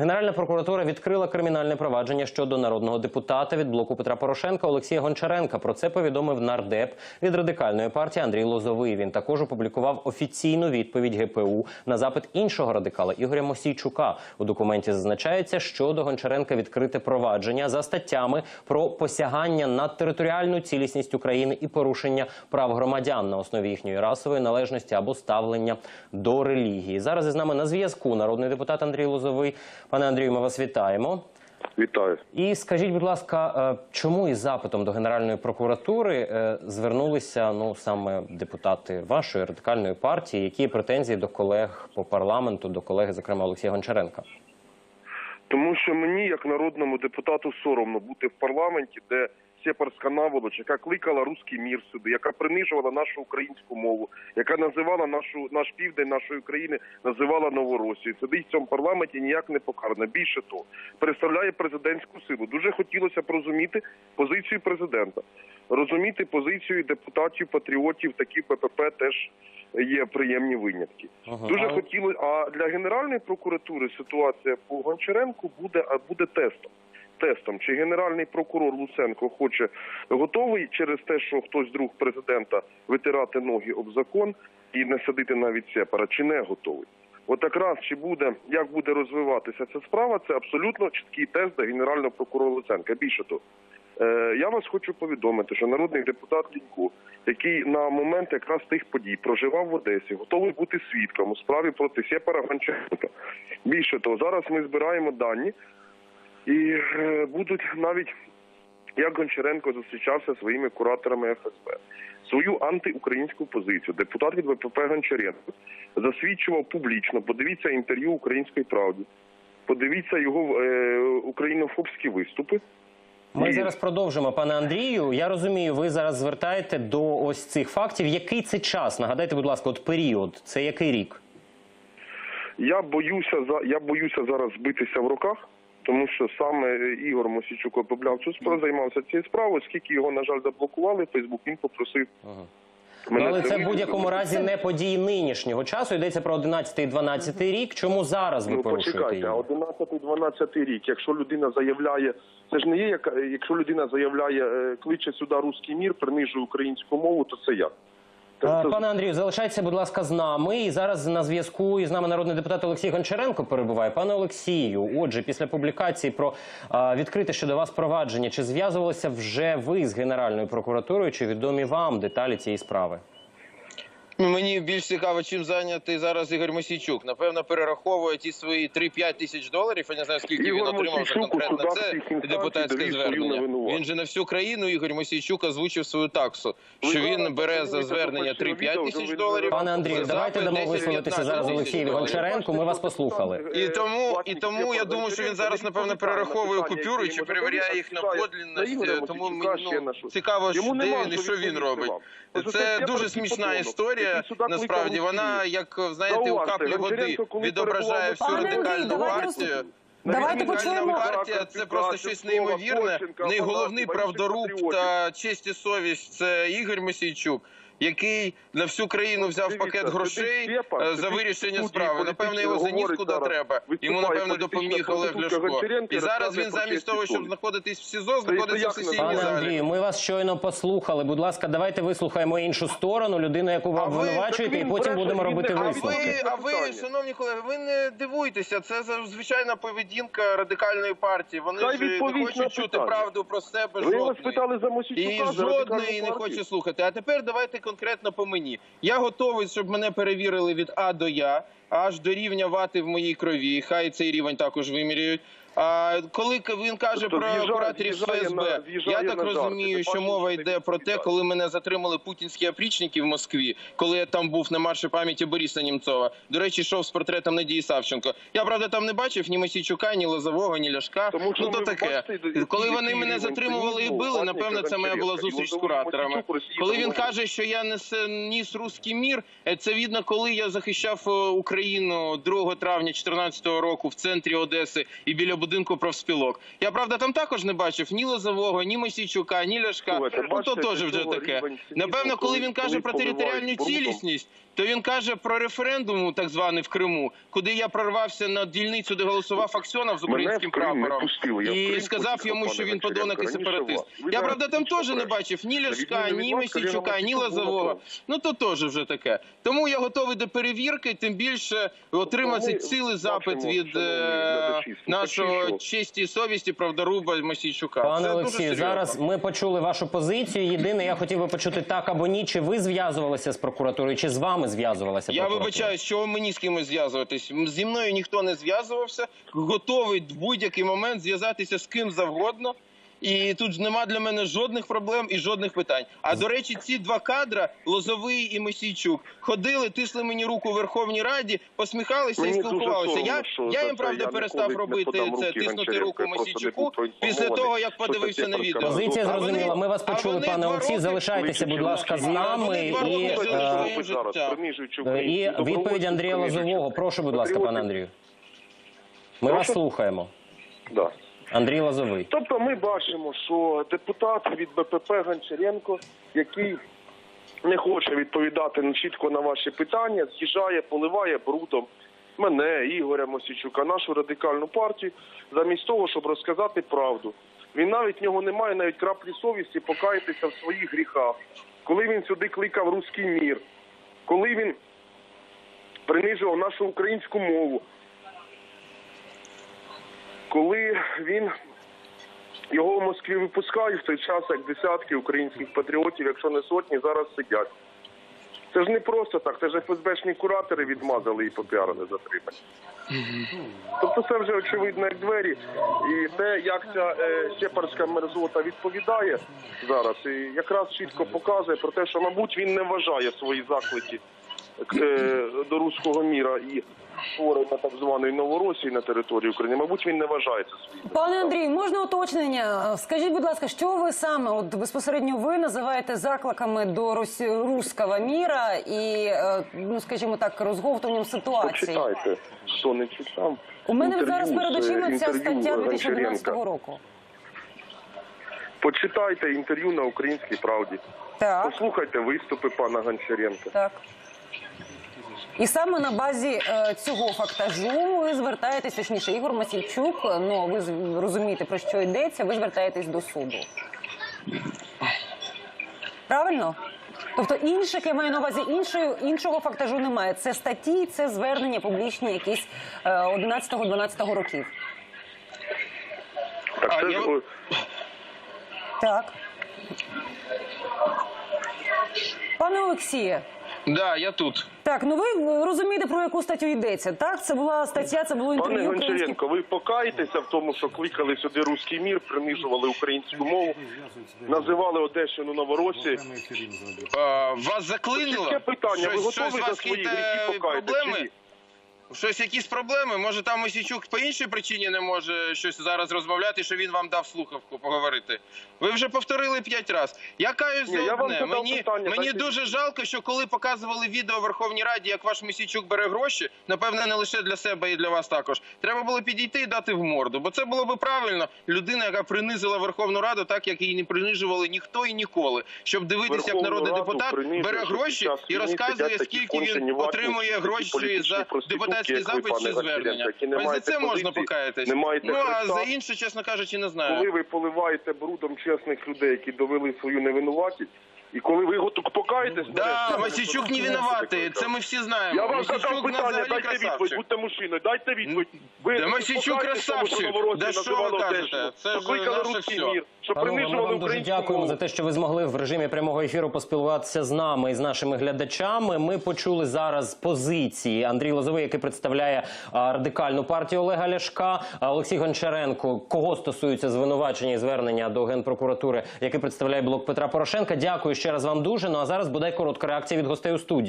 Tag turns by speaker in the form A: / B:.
A: Генеральна прокуратура відкрила кримінальне провадження щодо народного депутата від блоку Петра Порошенка Олексія Гончаренка. Про це повідомив нардеп від радикальної партії Андрій Лозовий. Він також опублікував офіційну відповідь ГПУ на запит іншого радикала Ігоря Мосійчука. У документі зазначається, що до Гончаренка відкрите провадження за статтями про посягання на територіальну цілісність України і порушення прав громадян на основі їхньої расової належності або ставлення до релігії. Зараз із нами на зв'язку народний депутат Андрій Лозовий. Пане Андрію, ми вас вітаємо.
B: Вітаю.
A: І скажіть, будь ласка, е, чому із запитом до Генеральної прокуратури е, звернулися ну саме депутати вашої радикальної партії? Які претензії до колег по парламенту, до колеги, зокрема Олексія Гончаренка?
B: Тому що мені, як народному депутату, соромно бути в парламенті, де сепарська наволоч, яка кликала руський мір сюди, яка принижувала нашу українську мову, яка називала нашу наш південь нашої країни, називала Новоросію. Сидить в цьому парламенті ніяк не покарана. Більше того, представляє президентську силу. Дуже хотілося б розуміти позицію президента, розуміти позицію депутатів, патріотів, такі ППП теж є приємні винятки.
A: Ага.
B: Дуже хотіли. А для Генеральної прокуратури ситуація по Гончаренку буде а буде тестом. Тестом, чи генеральний прокурор Луценко хоче готовий через те, що хтось друг президента витирати ноги об закон і не садити навіть сепара, чи не готовий. От якраз чи буде як буде розвиватися ця справа, це абсолютно чіткий тест до генерального прокурора Луценка. Більше того, Е, Я вас хочу повідомити, що народний депутат Лінько, який на момент якраз тих подій проживав в Одесі, готовий бути свідком у справі проти Сєпара Гончаренка. Більше того, зараз ми збираємо дані і е, будуть навіть як Гончаренко зустрічався зі своїми кураторами ФСБ. Свою антиукраїнську позицію депутат від ВПП Гончаренко засвідчував публічно. Подивіться інтерв'ю української правді, подивіться його е, українофобські виступи.
A: Ми
B: І-
A: зараз продовжимо, пане Андрію. Я розумію, ви зараз звертаєте до ось цих фактів. Який це час? Нагадайте, будь ласка, от період. Це який рік?
B: Я боюся я боюся зараз збитися в руках, тому що саме Ігор Мосійчук обробляв цю справу, займався цією справою. Оскільки його на жаль заблокували, Фейсбук він попросив. Мене
A: але це в будь-якому разі не події нинішнього часу. Йдеться про 11 і 12 рік. Чому зараз ви
B: Ну
A: порушуєте
B: почекайте,
A: її?
B: а 11-12 рік, якщо людина заявляє, це ж не є як якщо людина заявляє, е, кличе сюди руський мір, принижує українську мову, то це як?
A: Пане Андрію, залишайтеся, будь ласка, з нами. І зараз на зв'язку із нами народний депутат Олексій Гончаренко перебуває. Пане Олексію, отже, після публікації про а, відкрите щодо вас провадження, чи зв'язувалися вже ви з Генеральною прокуратурою, чи відомі вам деталі цієї справи?
C: Мені більш цікаво, чим зайнятий зараз Ігор Мосійчук. Напевно, перераховує ті свої 3-5 тисяч доларів. Я не знаю, скільки
B: Ігор
C: він отримав за конкретно це депутатське звернення. Він же на всю країну Ігор Мосійчук озвучив свою таксу, що він бере за звернення
B: до першого
C: 3-5 тисяч доларів.
A: Пане Андрію, давайте дамо висловитися зараз Олексію. Гончаренку. Ми вас послухали.
C: І тому, і тому я думаю, що він зараз напевно перераховує купюри чи перевіряє їх на подлінність. Тому мені ну, цікаво, що де він і що він робить. Це дуже смішна історія. Насправді вона, як знаєте, у каплі води відображає всю радикальну партію.
D: Давайте почуємо.
C: партія це просто щось неймовірне. Найголовний правдоруб та честь і совість це Ігор Мосійчук. Який на всю країну взяв пакет грошей е, за вирішення справи. Напевно, його заніс куди треба. Йому напевно допоміг Олег Ляшко. І зараз він замість того, щоб знаходитись в СІЗО, знаходиться в сесійній
A: Пане
C: залі.
A: Ми вас щойно послухали. Будь ласка, давайте вислухаємо іншу сторону, людину, яку ви обвинувачуєте, і потім будемо робити
B: не- а
A: висновки.
C: ви, а ви, шановні колеги, ви не дивуйтеся. Це за- звичайна поведінка радикальної партії. Вони
B: Хай
C: ж не хочуть чути правду про себе.
B: Ви його
C: жодної.
B: спитали за
C: І жодної не хочу слухати. А тепер давайте конкретно по мені. Я готовий, щоб мене перевірили від А до Я, аж до рівня вати в моїй крові. Хай цей рівень також вимірюють. А коли він каже
B: Тобто
C: про кураторів ФСБ, я так розумію, що мова йде про те, коли мене затримали путінські опричники в Москві, коли я там був на марші пам'яті Бориса Німцова. До речі, йшов з портретом Надії Савченко. Я правда там не бачив ні Мосійчука, ні Лозового, ні Ляшка.
B: Тому що
C: ну то таке. Коли вони мене затримували і били, напевно, це моя була зустріч з кураторами. Коли він каже, що я несе ніс руський мір, е, це видно, коли я захищав е. Україну 2 травня 2014 року в центрі Одеси і біля будинку профспілок. Я правда там також не бачив ні Лозового, ні Мосійчука, ні Ляшка. Ну то теж вже таке. Напевно, коли він каже про територіальну цілісність, то він каже про референдум, так званий в Криму, куди я прорвався на дільницю, де голосував Аксьонов з українським прапором. І сказав йому, що він подонок і сепаратист. Я правда там теж не бачив ні Ляшка, ні Мосійчука, ні Лозового. Ну то теж вже таке. Тому я готовий до перевірки, тим більше отримати цілий запит від е, нашого
B: слухачі,
C: честі совісті правдоруба Мосійчука.
A: Пане Олексію, зараз ми почули вашу позицію. Єдине, я хотів би почути так або ні. Чи ви зв'язувалися з прокуратурою, чи з вами зв'язувалася
C: Я
A: вибачаю,
C: вибачаюсь, що мені з кимось зв'язуватись. Зі мною ніхто не зв'язувався. Готовий в будь-який момент зв'язатися з ким завгодно. І тут ж нема для мене жодних проблем і жодних питань. А до речі, ці два кадра Лозовий і Мосійчук ходили, тисли мені руку у Верховній Раді, посміхалися
B: Мені
C: і спілкувалися. Я, я їм правда
B: я
C: перестав робити це, тиснути руку Мосійчуку після того, як подивився на відео.
A: Позиція зрозуміла. Ми вас почули, пане Олексій. Залишайтеся, будь ласка, з нами і, е,
B: принижуючи
A: і відповідь Андрія Лозового. Прошу, будь ласка, пане Андрію. Ми вас слухаємо.
B: Да.
A: Андрій Лозовий.
B: Тобто ми бачимо, що депутат від БПП Гончаренко, який не хоче відповідати чітко на ваші питання, з'їжджає, поливає брудом мене, Ігоря Мосічука, нашу радикальну партію, замість того, щоб розказати правду. Він навіть в нього немає навіть краплі совісті покаятися в своїх гріхах. Коли він сюди кликав руський мір, коли він принижував нашу українську мову, коли він його в Москві випускають в той час, як десятки українських патріотів, якщо не сотні, зараз сидять. Це ж не просто так, це ж ФСБшні куратори відмазали і попіарили затримання. Тобто це вже очевидно як двері. І те, як ця е, сепарська мерзота відповідає зараз, і якраз чітко показує про те, що, мабуть, він не вважає свої заклики е, до руського міра і створення так званої Новоросії на території України. Мабуть, він не вважає це своїм.
D: Пане Андрію, можна уточнення? Скажіть, будь ласка, що ви саме от безпосередньо ви називаєте закликами до росі... руського міра і, е, ну скажімо так, розговтуванням ситуації?
B: Почитайте, хто не читав.
D: У мене
B: інтерв'ю
D: зараз перед
B: е,
D: очима ця стаття 2012
B: Гончаренка.
D: року.
B: Почитайте інтерв'ю на українській правді.
D: Так,
B: Послухайте виступи пана Гончаренка.
D: так. І саме на базі е, цього фактажу ви звертаєтесь, точніше, Ігор Масільчук, ну ви розумієте, про що йдеться, ви звертаєтесь до суду. Правильно? Тобто інших, я маю на увазі, іншої, іншого фактажу немає. Це статті, це звернення публічні якісь е, 11-12 років.
B: Так це
C: я-
D: Так. Пане Олексіє,
C: Да, я тут.
D: так, ну ви розумієте, про яку статтю йдеться. Так, це була стаття, це було інтерв'ю Пане
B: Гончаренко, ви покаєтеся в тому, що кликали сюди руський мір, принижували українську мову, називали Одещину
C: Новоросі. Вас заклинило?
B: Таке питання. Ви
C: Щось-
B: готові
C: щось
B: за
C: вас
B: свої
C: якісь,
B: гріхи
C: е,
B: покаятися? чи ні?
C: Щось якісь проблеми? Може там Мосійчук по іншій причині не може щось зараз розмовляти, що він вам дав слухавку поговорити. Ви вже повторили п'ять разів. Я
B: Ні,
C: за
B: я вам
C: одне.
B: задав
C: Мені,
B: питання,
C: мені
B: дайте
C: дуже жалко, що коли показували відео в Верховній Раді, як ваш Мосійчук бере гроші, напевне, не лише для себе і для вас також. Треба було підійти і дати в морду. Бо це було би правильно. Людина, яка принизила Верховну Раду, так як її не принижували ніхто і ніколи. Щоб дивитися, як
B: Верховну
C: народний
B: Раду
C: депутат бере гроші
B: час
C: і
B: війни
C: розказує,
B: сидять такі
C: скільки
B: кончені
C: він отримує
B: такі
C: гроші
B: політичні
C: за
B: проститутки,
C: депутатський запит чи звернення. Ось за це можна покаятись. Ну а за інше, чесно кажучи, не знаю.
B: Коли ви поливаєте брудом чесних людей, які довели свою невинуватість, і коли ви готові покаєтесь,
C: Да,
B: нарешті,
C: Масічук не винуватий, це ми всі знаємо.
B: Я вам задав
C: Масічук
B: питання, дайте відповідь, будьте мужчиною, дайте відповідь. Ви
C: Да
B: що
C: красавчик. Да що ви кажете? Це ж наше
B: мір, що
A: Панове, ми вам дуже дякуємо за те, що ви змогли в режимі прямого ефіру поспілкуватися з нами і з нашими глядачами. Ми почули зараз позиції Андрій Лозовий, який представляє а, радикальну партію Олега Ляшка, а Олексій Гончаренко, кого стосуються звинувачення і звернення до генпрокуратури, який представляє блок Петра Порошенка. Дякую ще раз вам дуже. Ну а зараз бодай коротка реакція від гостей у студії.